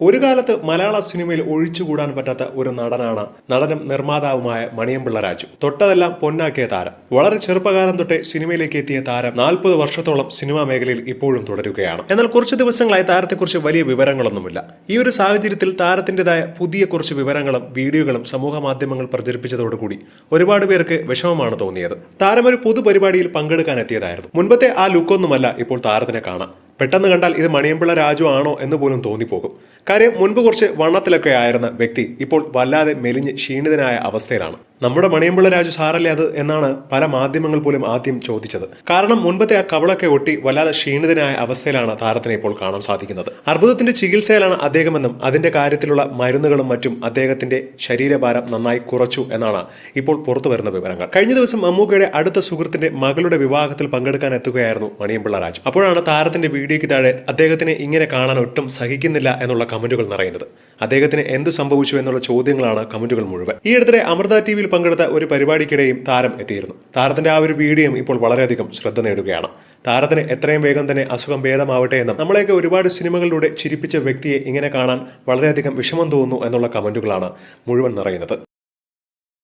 ഒരു കാലത്ത് മലയാള സിനിമയിൽ ഒഴിച്ചുകൂടാൻ പറ്റാത്ത ഒരു നടനാണ് നടനും നിർമ്മാതാവുമായ മണിയമ്പിള്ള രാജു. തൊട്ടതെല്ലാം പൊന്നാക്കിയ താരം. വളരെ ചെറുപ്പകാലം തൊട്ടേ സിനിമയിലേക്ക് എത്തിയ താരം നാൽപ്പത് വർഷത്തോളം സിനിമാ മേഖലയിൽ ഇപ്പോഴും തുടരുകയാണ്. എന്നാൽ കുറച്ച് ദിവസങ്ങളായി താരത്തെക്കുറിച്ച് വലിയ വിവരങ്ങളൊന്നുമില്ല. ഈ ഒരു സാഹചര്യത്തിൽ താരത്തിന്റെതായ പുതിയ കുറച്ച് വിവരങ്ങളും വീഡിയോകളും സമൂഹ മാധ്യമങ്ങൾ പ്രചരിപ്പിച്ചതോടുകൂടി ഒരുപാട് പേർക്ക് വിഷമമാണ് തോന്നിയത്. താരം ഒരു പൊതുപരിപാടിയിൽ പങ്കെടുക്കാൻ എത്തിയതായിരുന്നു. മുൻപത്തെ ആ ലുക്കൊന്നുമല്ല ഇപ്പോൾ താരത്തിനെ കാണാം പെട്ടെന്ന് കണ്ടാൽ ഇത് മണിയമ്പിള്ള രാജു ആണോ എന്ന് പോലും തോന്നിപ്പോകും. കാര്യം മുൻപ് കുറച്ച് വണ്ണത്തിലൊക്കെ ആയിരുന്ന വ്യക്തി ഇപ്പോൾ വല്ലാതെ മെലിഞ്ഞ് ക്ഷീണിതനായ അവസ്ഥയിലാണ്. നമ്മുടെ മണിയമ്പിള്ള രാജു സാറല്ലേ അത് എന്നാണ് പല മാധ്യമങ്ങൾ പോലും ആദ്യം ചോദിച്ചത്. കാരണം മുൻപത്തെ ആ കവളൊക്കെ ഒട്ടി വല്ലാതെ ക്ഷീണിതനായ അവസ്ഥയിലാണ് താരത്തിനെ ഇപ്പോൾ കാണാൻ സാധിക്കുന്നത്. അർബുദത്തിന്റെ ചികിത്സയിലാണ് അദ്ദേഹമെന്നും അതിന്റെ കാര്യത്തിലുള്ള മരുന്നുകളും മറ്റും അദ്ദേഹത്തിന്റെ ശരീരഭാരം നന്നായി കുറച്ചു എന്നാണ് ഇപ്പോൾ പുറത്തു വരുന്ന വിവരങ്ങൾ. കഴിഞ്ഞ ദിവസം അമ്മൂക്കയുടെ അടുത്ത സുഹൃത്തിന്റെ മകളുടെ വിവാഹത്തിൽ പങ്കെടുക്കാൻ എത്തുകയായിരുന്നു മണിയമ്പിള്ള രാജു. അപ്പോഴാണ് താരത്തിന്റെ വീഡിയോയ്ക്ക് താഴെ അദ്ദേഹത്തിനെ ഇങ്ങനെ കാണാൻ ഒട്ടും സഹിക്കുന്നില്ല എന്നുള്ള കമന്റുകൾ നിറയുന്നത്. അദ്ദേഹത്തിന് എന്ത് സംഭവിച്ചു എന്നുള്ള ചോദ്യങ്ങളാണ് കമന്റുകൾ മുഴുവൻ. ഈ അടുത്തിടെ അമൃത ടി വിയിൽ പങ്കെടുത്ത ഒരു പരിപാടിക്കിടെയും താരം എത്തിയിരുന്നു. താരത്തിന്റെ ആ ഒരു വീഡിയോയും ഇപ്പോൾ വളരെയധികം ശ്രദ്ധ നേടുകയാണ്. താരത്തിന് എത്രയും വേഗം തന്നെ അസുഖം ഭേദമാവട്ടെ എന്നും നമ്മളെയൊക്കെ ഒരുപാട് സിനിമകളിലൂടെ ചിരിപ്പിച്ച വ്യക്തിയെ ഇങ്ങനെ കാണാൻ വളരെയധികം വിഷമം തോന്നുന്നു എന്നുള്ള കമന്റുകളാണ് മുഴുവൻ നിറയുന്നത്.